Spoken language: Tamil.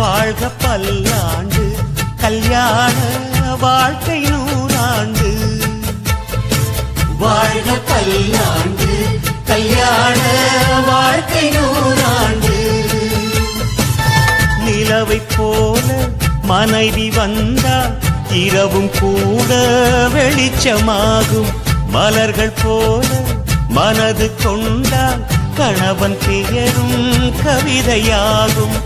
வாழ்க பல்லாண்டு கல்யாண வாழ்க்கை நூறாண்டு. வாழ்க பல்லாண்டு கல்யாண வாழ்க்கை நூறாண்டு. நிலவை போல மனைவி வந்தால் இரவும் கூட வெளிச்சமாகும். மலர்கள் போல மனது கொண்டால் கணவன் பெயரும் கவிதையாகும்.